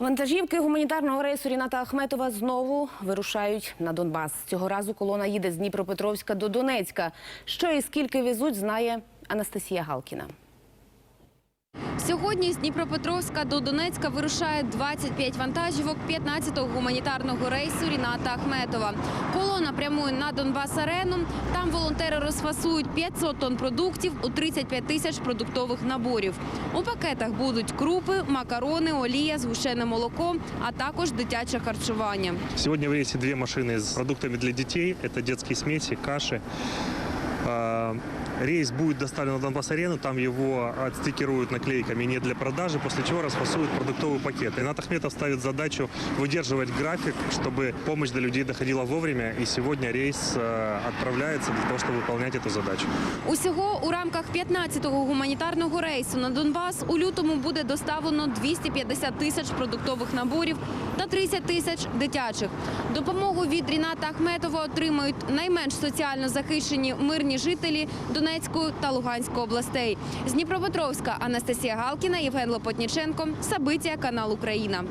Вантажівки гуманітарного рейсу Ріната Ахметова знову вирушають на Донбас. Цього разу колона їде з Дніпропетровська до Донецька. Що і скільки везуть, знає Анастасія Галкіна. Сьогодні з Дніпропетровська до Донецька вирушає 25 вантажівок 15-го гуманітарного рейсу Ріната Ахметова. Колона прямує на Донбас-арену. Там волонтери розфасують 500 тонн продуктів у 35 тисяч продуктових наборів. У пакетах будуть крупи, макарони, олія, згущене молоко, а також дитяче харчування. Сегодня в рейсе две машины с продуктами для детей. Это детские смеси, каши. А, Рейс будет доставлен на Донбасс-арену, там его отстикируют наклейками не для продажи, после чего расфасуют продуктовый пакет. Ренат Ахметов ставит задачу выдерживать график, чтобы помощь до людей доходила вовремя, и сегодня рейс э, отправляется для того, чтобы выполнять эту задачу. Усього у рамках 15-го гуманітарного рейсу на Донбас у лютому буде доставлено 250 тисяч продуктових наборів та 30 тисяч дитячих. Допомогу від Ріната Ахметова отримають найменш соціально захищені мирні жителі Донецької та Луганської областей. З Дніпропетровська Анастасія Галкіна, Євген Лопотніченко, Сабиція, канал Україна.